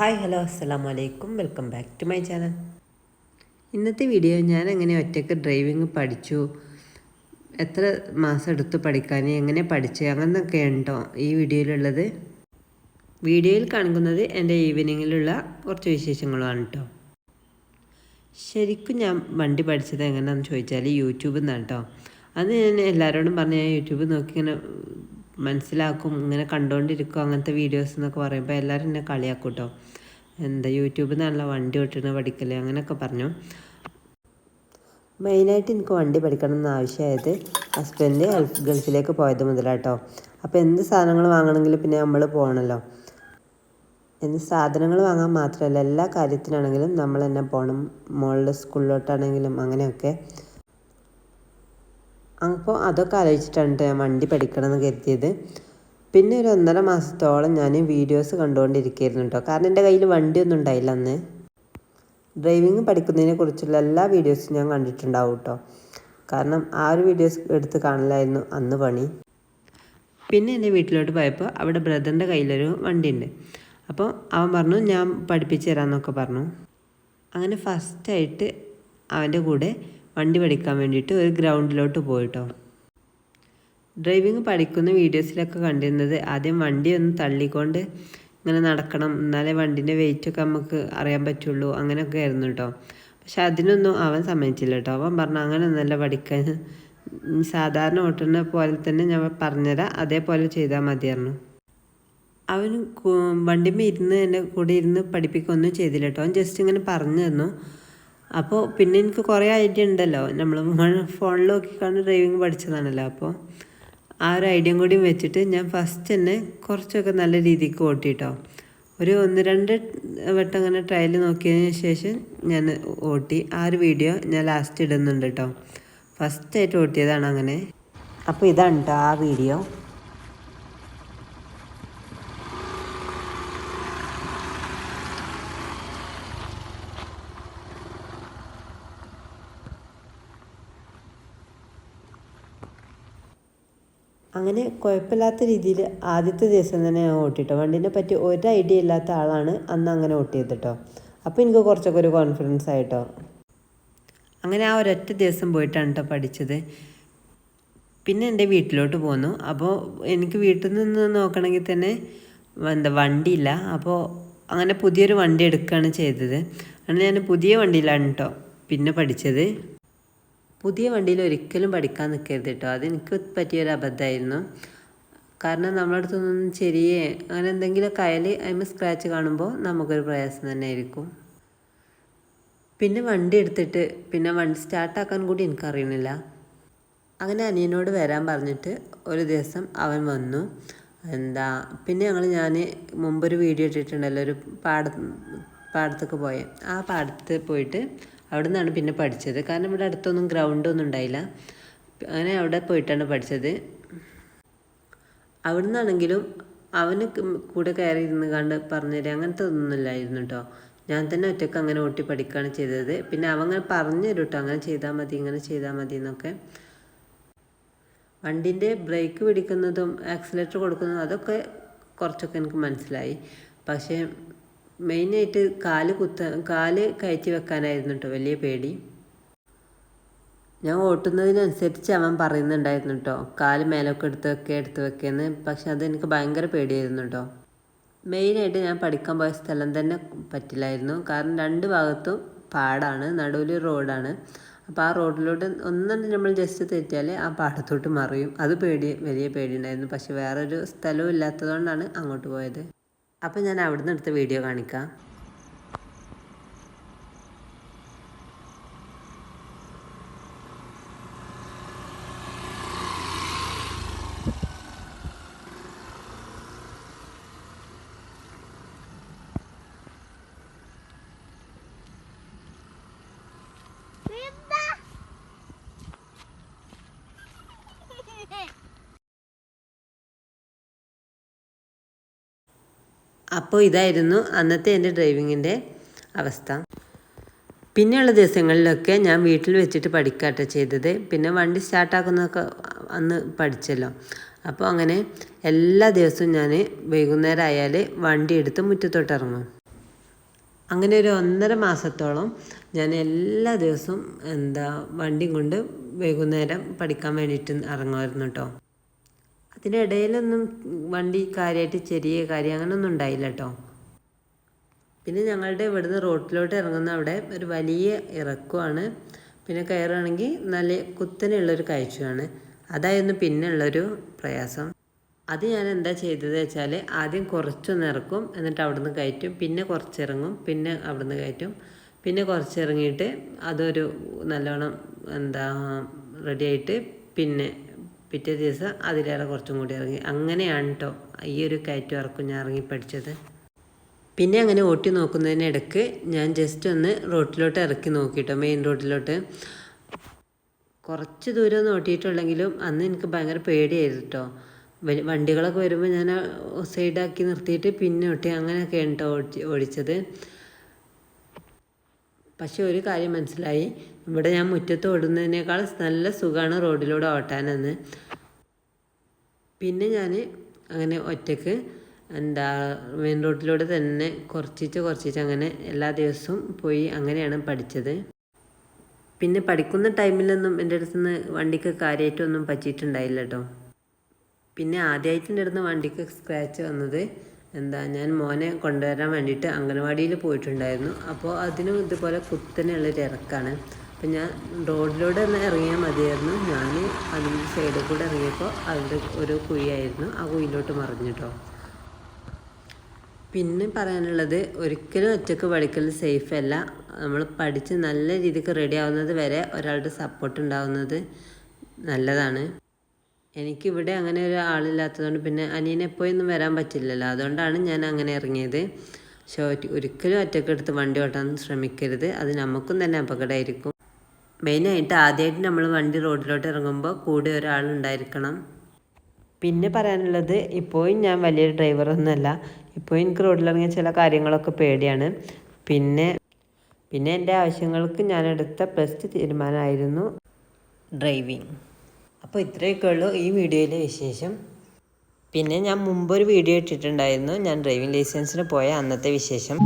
Hi hello അസ്സാം വലൈക്കും welcome back to my channel. ഇന്നത്തെ വീഡിയോ ഞാൻ എങ്ങനെ ഒറ്റയ്ക്ക് ഡ്രൈവിംഗ് പഠിച്ചു എത്ര മാസം എടുത്ത് പഠിക്കാൻ എങ്ങനെ പഠിച്ചു അങ്ങനെയൊക്കെ ഉണ്ടോ ഈ വീഡിയോയിലുള്ളത്. വീഡിയോയിൽ കാണിക്കുന്നത് എന്റെ ഈവനിങ്ങിലുള്ള കുറച്ച് വിശേഷങ്ങളാണ് കേട്ടോ ശരിക്കും ഞാൻ വണ്ടി പഠിച്ചത് എങ്ങനെയാണെന്ന് ചോദിച്ചാൽ യൂട്യൂബിൽ നിന്നാണ് കേട്ടോ അത് ഞാൻ എല്ലാവരോടും പറഞ്ഞ് യൂട്യൂബ് നോക്കി ഇങ്ങനെ മനസ്സിലാക്കും ഇങ്ങനെ കണ്ടുകൊണ്ടിരിക്കും അങ്ങനത്തെ വീഡിയോസ് എന്നൊക്കെ പറയുമ്പോൾ എല്ലാവരും എന്നെ കളിയാക്കും കേട്ടോ എന്താ യൂട്യൂബിൽ നിന്നുള്ള വണ്ടി ഓട്ടണ പഠിക്കൽ അങ്ങനെയൊക്കെ പറഞ്ഞു. മെയിനായിട്ട് എനിക്ക് വണ്ടി പഠിക്കണം എന്ന് ആവശ്യമായത് ഹസ്ബൻഡ് ഗൾഫ് ഗൾഫിലേക്ക് പോയത് മുതലാട്ടോ. അപ്പോൾ എന്ത് സാധനങ്ങൾ വാങ്ങണമെങ്കിലും പിന്നെ നമ്മൾ പോകണമല്ലോ എന്ത് സാധനങ്ങൾ വാങ്ങാൻ മാത്രമല്ല എല്ലാ കാര്യത്തിനാണെങ്കിലും നമ്മൾ തന്നെ പോകണം മോളുടെ സ്കൂളിലോട്ടാണെങ്കിലും അങ്ങനെയൊക്കെ. അപ്പോൾ അതൊക്കെ ആലോചിച്ചിട്ടാണ് ഞാൻ വണ്ടി പഠിക്കണം എന്ന് കരുതിയത്. പിന്നെ ഒരു ഒന്നര മാസത്തോളം ഞാൻ വീഡിയോസ് കണ്ടുകൊണ്ടിരിക്കുകയായിരുന്നു കേട്ടോ കാരണം എന്റെ കയ്യിൽ വണ്ടിയൊന്നും ഉണ്ടായില്ല അന്ന്. ഡ്രൈവിംഗ് പഠിക്കുന്നതിനെ കുറിച്ചുള്ള എല്ലാ വീഡിയോസും ഞാൻ കണ്ടിട്ടുണ്ടാവും കേട്ടോ കാരണം ആ ഒരു വീഡിയോസ് എടുത്ത് കാണലായിരുന്നു അന്ന് പണി. പിന്നെ എന്റെ വീട്ടിലോട്ട് പോയപ്പോൾ അവിടെ ബ്രദറിന്റെ കയ്യിലൊരു വണ്ടിയുണ്ട്. അപ്പോൾ അവൻ പറഞ്ഞു ഞാൻ പഠിപ്പിച്ചു തരാമെന്നൊക്കെ പറഞ്ഞു. അങ്ങനെ ഫസ്റ്റായിട്ട് അവന്റെ കൂടെ വണ്ടി പഠിക്കാൻ വേണ്ടിയിട്ട് ഒരു ഗ്രൗണ്ടിലോട്ട് പോയിട്ടോ. ഡ്രൈവിംഗ് പഠിക്കുന്ന വീഡിയോസിലൊക്കെ കണ്ടിരുന്നത് ആദ്യം വണ്ടി ഒന്ന് തള്ളിക്കൊണ്ട് ഇങ്ങനെ നടക്കണം എന്നാലേ വണ്ടീന്റെ വെയിറ്റൊക്കെ നമുക്ക് അറിയാൻ പറ്റുള്ളൂ അങ്ങനെയൊക്കെ ആയിരുന്നു കേട്ടോ. പക്ഷെ അതിനൊന്നും അവൻ സമ്മതിച്ചില്ല കേട്ടോ. അവൻ പറഞ്ഞു അങ്ങനെ ഒന്നല്ല പഠിക്കാൻ സാധാരണ ഓട്ടുന്ന പോലെ തന്നെ ഞാൻ പറഞ്ഞുതരാം അതേപോലെ ചെയ്താൽ മതിയായിരുന്നു. അവൻ വണ്ടിമേ ഇരുന്ന് എന്റെ കൂടെ ഇരുന്ന് പഠിപ്പിക്കുകയൊന്നും ചെയ്തില്ല കേട്ടോ. അവൻ ജസ്റ്റ് ഇങ്ങനെ പറഞ്ഞു തന്നു. അപ്പോൾ പിന്നെ എനിക്ക് കുറേ ഐഡിയ ഉണ്ടല്ലോ. നമ്മൾ ഫോണിൽ നോക്കിക്കാണ് ഡ്രൈവിംഗ് പഠിച്ചതാണല്ലോ. അപ്പോൾ ആ ഒരു ഐഡിയയും കൂടി വെച്ചിട്ട് ഞാൻ ഫസ്റ്റ് തന്നെ കുറച്ചൊക്കെ നല്ല രീതിക്ക് ഓട്ടിട്ടോ. ഒരു ഒന്ന് രണ്ട് വട്ടം അങ്ങനെ ട്രയൽ നോക്കിയതിന് ശേഷം ഞാൻ ഓട്ടി. ആ ഒരു വീഡിയോ ഞാൻ ലാസ്റ്റ് ഇടുന്നുണ്ട് കേട്ടോ ഫസ്റ്റായിട്ട് ഓട്ടിയതാണ് അങ്ങനെ. അപ്പോൾ ഇതാണ് കേട്ടോ ആ വീഡിയോ അങ്ങനെ കുഴപ്പമില്ലാത്ത രീതിയിൽ ആദ്യത്തെ ദിവസം തന്നെ ഞാൻ ഓട്ടിട്ടോ. വണ്ടീനെ പറ്റി ഒരു ഐഡിയ ഇല്ലാത്ത ആളാണ് അന്ന് അങ്ങനെ ഓട്ടിയത് കേട്ടോ അപ്പോൾ എനിക്ക് കുറച്ചൊക്കെ ഒരു കോൺഫിഡൻസ് ആയിട്ടോ. അങ്ങനെ ആ ഒരൊറ്റ ദിവസം പോയിട്ടാണ് കേട്ടോ പഠിച്ചത്. പിന്നെ എന്റെ വീട്ടിലോട്ട് പോന്നു. അപ്പോൾ എനിക്ക് വീട്ടിൽ നിന്ന് നോക്കണമെങ്കിൽ തന്നെ എന്താ വണ്ടിയില്ല. അപ്പോൾ അങ്ങനെ പുതിയൊരു വണ്ടി എടുക്കുകയാണ് ചെയ്തത്. അങ്ങനെ ഞാൻ പുതിയ വണ്ടിയിലാണ് കേട്ടോ പിന്നെ പഠിച്ചത്. പുതിയ വണ്ടിയിൽ ഒരിക്കലും പഠിക്കാൻ നിൽക്കരുത് കേട്ടോ. അതെനിക്ക് പറ്റിയൊരു അബദ്ധമായിരുന്നു. കാരണം നമ്മുടെ അടുത്തൊന്നും ചെറിയ അങ്ങനെ എന്തെങ്കിലും കയൽ അതിന് സ്ക്രാച്ച് കാണുമ്പോൾ നമുക്കൊരു പ്രയാസം തന്നെ ആയിരിക്കും. പിന്നെ വണ്ടി എടുത്തിട്ട് പിന്നെ വണ്ടി സ്റ്റാർട്ടാക്കാൻ കൂടി എനിക്കറിയണില്ല. അങ്ങനെ അനിയനോട് വരാൻ പറഞ്ഞിട്ട് ഒരു ദിവസം അവൻ വന്നു. എന്താ പിന്നെ ഞങ്ങൾ ഞാൻ മുമ്പൊരു വീഡിയോ ഇട്ടിട്ടുണ്ടല്ലോ ഒരു പാട പാടത്തൊക്കെ പോയ. ആ പാടത്ത് പോയിട്ട് അവിടെ നിന്നാണ് പിന്നെ പഠിച്ചത്. കാരണം ഇവിടെ അടുത്തൊന്നും ഗ്രൗണ്ടൊന്നും ഉണ്ടായില്ല. അങ്ങനെ അവിടെ പോയിട്ടാണ് പഠിച്ചത്. അവിടെ നിന്നാണെങ്കിലും അവന് കൂടെ കയറി ഇരുന്ന് കണ്ട് പറഞ്ഞുതരാം അങ്ങനത്തെ ഒന്നുമില്ലായിരുന്നു കേട്ടോ ഞാൻ തന്നെ ഒറ്റയ്ക്ക് അങ്ങനെ ഓട്ടി പഠിക്കുകയാണ് ചെയ്തത്. പിന്നെ അവൻ പറഞ്ഞു തരും കേട്ടോ അങ്ങനെ ചെയ്താൽ മതി ഇങ്ങനെ ചെയ്താൽ മതി എന്നൊക്കെ. വണ്ടിന്റെ ബ്രേക്ക് പിടിക്കുന്നതും ആക്സിലേറ്റർ കൊടുക്കുന്നതും അതൊക്കെ കുറച്ചൊക്കെ എനിക്ക് മനസ്സിലായി. പക്ഷേ മെയിനായിട്ട് കാൽ കുത്ത കാൽ കയറ്റി വെക്കാനായിരുന്നു കേട്ടോ വലിയ പേടി. ഞാൻ ഓട്ടുന്നതിനനുസരിച്ച് അവൻ പറയുന്നുണ്ടായിരുന്നു കേട്ടോ കാൽ മേലൊക്കെ എടുത്ത് വെക്കുക എടുത്ത് വെക്കുകയെന്ന് പക്ഷെ അതെനിക്ക് ഭയങ്കര പേടിയായിരുന്നു കേട്ടോ മെയിനായിട്ട് ഞാൻ പഠിക്കാൻ പോയ സ്ഥലം തന്നെ പറ്റില്ലായിരുന്നു. കാരണം രണ്ട് ഭാഗത്തും പാടാണ് നടുവിൽ റോഡാണ്. അപ്പോൾ ആ റോഡിലോട്ട് ഒന്നും നമ്മൾ ജസ്റ്റ് തെറ്റിയാൽ ആ പാടത്തോട്ട് മറിയും. അത് പേടി വലിയ പേടിയുണ്ടായിരുന്നു. പക്ഷെ വേറൊരു സ്ഥലവും ഇല്ലാത്തതുകൊണ്ടാണ് അങ്ങോട്ട് പോയത്. അപ്പോൾ ഞാൻ അവിടുന്ന് എടുത്ത വീഡിയോ കാണിക്കാം. അപ്പോൾ ഇതായിരുന്നു അന്നത്തെ എന്റെ ഡ്രൈവിങ്ങിന്റെ അവസ്ഥ. പിന്നെയുള്ള ദിവസങ്ങളിലൊക്കെ ഞാൻ വീട്ടിൽ വെച്ചിട്ട് പഠിക്കാട്ട ചെയ്തത്. പിന്നെ വണ്ടി സ്റ്റാർട്ടാക്കുന്നതൊക്കെ അന്ന് പഠിച്ചല്ലോ. അപ്പോൾ അങ്ങനെ എല്ലാ ദിവസവും ഞാൻ വൈകുന്നേരം ആയാൽ വണ്ടി എടുത്ത് മുറ്റത്തോട്ട് ഇറങ്ങും. അങ്ങനെ ഒരു ഒന്നര മാസത്തോളം ഞാൻ എല്ലാ ദിവസവും എന്താ വണ്ടിയും കൊണ്ട് വൈകുന്നേരം പഠിക്കാൻ വേണ്ടിയിട്ട് ഇറങ്ങുമായിരുന്നു കേട്ടോ. അതിനിടയിലൊന്നും വണ്ടി കാര്യമായിട്ട് ചെറിയ കാര്യം അങ്ങനെയൊന്നും ഉണ്ടായില്ല കേട്ടോ പിന്നെ ഞങ്ങളുടെ ഇവിടുന്ന് റോട്ടിലോട്ട് ഇറങ്ങുന്ന അവിടെ ഒരു വലിയ ഇറക്കമാണ് പിന്നെ കയറുകയാണെങ്കിൽ നല്ല കുത്തനെയുള്ളൊരു കാഴ്ചയാണ്. അതായിരുന്നു പിന്നെ ഉള്ളൊരു പ്രയാസം. അത് ഞാൻ എന്താ ചെയ്തത് വെച്ചാൽ ആദ്യം കുറച്ചൊന്ന് ഇറക്കും എന്നിട്ട് അവിടുന്ന് കയറ്റും. പിന്നെ കുറച്ചിറങ്ങും പിന്നെ അവിടുന്ന് കയറ്റും. പിന്നെ കുറച്ചിറങ്ങിയിട്ട് അതൊരു നല്ലോണം എന്താ റെഡിയായിട്ട് പിന്നെ പിറ്റേ ദിവസം അതിലേറെ കുറച്ചും കൂടി ഇറങ്ങി. അങ്ങനെയാണ് കേട്ടോ ഈ ഒരു കയറ്റം ഇറക്കും ഞാൻ ഇറങ്ങി പഠിച്ചത്. പിന്നെ അങ്ങനെ ഓട്ടി നോക്കുന്നതിനിടക്ക് ഞാൻ ജസ്റ്റ് ഒന്ന് റോട്ടിലോട്ട് ഇറക്കി നോക്കിയിട്ടോ മെയിൻ റോഡിലോട്ട് കുറച്ച് ദൂരം ഓട്ടിയിട്ടുള്ളെങ്കിലും അന്ന് എനിക്ക് ഭയങ്കര പേടിയായിരുന്നു കേട്ടോ വണ്ടികളൊക്കെ വരുമ്പോൾ ഞാൻ സൈഡാക്കി നിർത്തിയിട്ട് പിന്നെ ഓട്ടി അങ്ങനെയൊക്കെയാണ് കേട്ടോ ഓടി ഓടിച്ചത്. പക്ഷെ ഒരു കാര്യം മനസ്സിലായി. ഇവിടെ ഞാൻ മുറ്റത്ത് ഓടുന്നതിനേക്കാൾ നല്ല സുഖമാണ് റോഡിലൂടെ ഓട്ടാനെന്ന്. പിന്നെ ഞാൻ അങ്ങനെ ഒറ്റയ്ക്ക് എന്താ മെയിൻ റോഡിലൂടെ തന്നെ കുറച്ചിച്ച് കുറച്ചിച്ച് അങ്ങനെ എല്ലാ ദിവസവും പോയി അങ്ങനെയാണ് പഠിച്ചത്. പിന്നെ പഠിക്കുന്ന ടൈമിലൊന്നും എന്റെ അടുത്ത് നിന്ന് വണ്ടിക്ക് കാര്യമായിട്ടൊന്നും പറ്റിയിട്ടുണ്ടായില്ല കേട്ടോ പിന്നെ ആദ്യമായിട്ട് എന്റെ അടുത്ത് വണ്ടിക്ക് സ്ക്രാച്ച് വന്നത് എന്താ ഞാൻ മോനെ കൊണ്ടുവരാൻ വേണ്ടിയിട്ട് അംഗനവാടിയിൽ പോയിട്ടുണ്ടായിരുന്നു. അപ്പോൾ അതിനും ഇതുപോലെ കുത്തനെയുള്ളൊരു ഇറക്കാണ് അപ്പം ഞാൻ റോഡിലൂടെ ഒന്ന് ഇറങ്ങിയാൽ മതിയായിരുന്നു. ഞാൻ അതിന്റെ സൈഡിൽ കൂടെ ഇറങ്ങിയപ്പോൾ അതിന്റെ ഒരു കുഴിയായിരുന്നു. ആ കുഴിയിലോട്ട് മറിഞ്ഞിട്ടോ പിന്നെ പറയാനുള്ളത് ഒരിക്കലും ഒറ്റയ്ക്ക് പഠിക്കൽ സേഫ് അല്ല. നമ്മൾ പഠിച്ച് നല്ല രീതിക്ക് റെഡി ആവുന്നത് വരെ ഒരാളുടെ സപ്പോർട്ട് ഉണ്ടാവുന്നത് നല്ലതാണ്. എനിക്കിവിടെ അങ്ങനെ ഒരു ആളില്ലാത്തതുകൊണ്ട് പിന്നെ അനിയനെ എപ്പോഴൊന്നും വരാൻ പറ്റില്ലല്ലോ. അതുകൊണ്ടാണ് ഞാൻ അങ്ങനെ ഇറങ്ങിയത്. പക്ഷേ ഒരിക്കലും ഒറ്റക്കെടുത്ത് വണ്ടി ഓട്ടാൻ ശ്രമിക്കരുത്. അത് നമുക്കും തന്നെ അപകടമായിരിക്കും. മെയിനായിട്ട് ആദ്യമായിട്ട് നമ്മൾ വണ്ടി റോഡിലോട്ട് ഇറങ്ങുമ്പോൾ കൂടെ ഒരാളുണ്ടായിരിക്കണം പിന്നെ പറയാനുള്ളത് ഇപ്പോഴും ഞാൻ വലിയൊരു ഡ്രൈവറൊന്നുമല്ല ഇപ്പോഴും എനിക്ക് റോഡിലിറങ്ങിയ ചില കാര്യങ്ങളൊക്കെ പേടിയാണ്. പിന്നെ പിന്നെ എന്റെ ആവശ്യങ്ങൾക്ക് ഞാൻ എടുത്ത ബെസ്റ്റ് തീരുമാനമായിരുന്നു ഡ്രൈവിങ് അപ്പോൾ ഇത്രയൊക്കെ ഉള്ളൂ ഈ വീഡിയോയിലെ വിശേഷം. പിന്നെ ഞാൻ മുമ്പൊരു വീഡിയോ ഇട്ടിട്ടുണ്ടായിരുന്നു. ഞാൻ ഡ്രൈവിംഗ് ലൈസൻസിന് പോയ അന്നത്തെ വിശേഷം.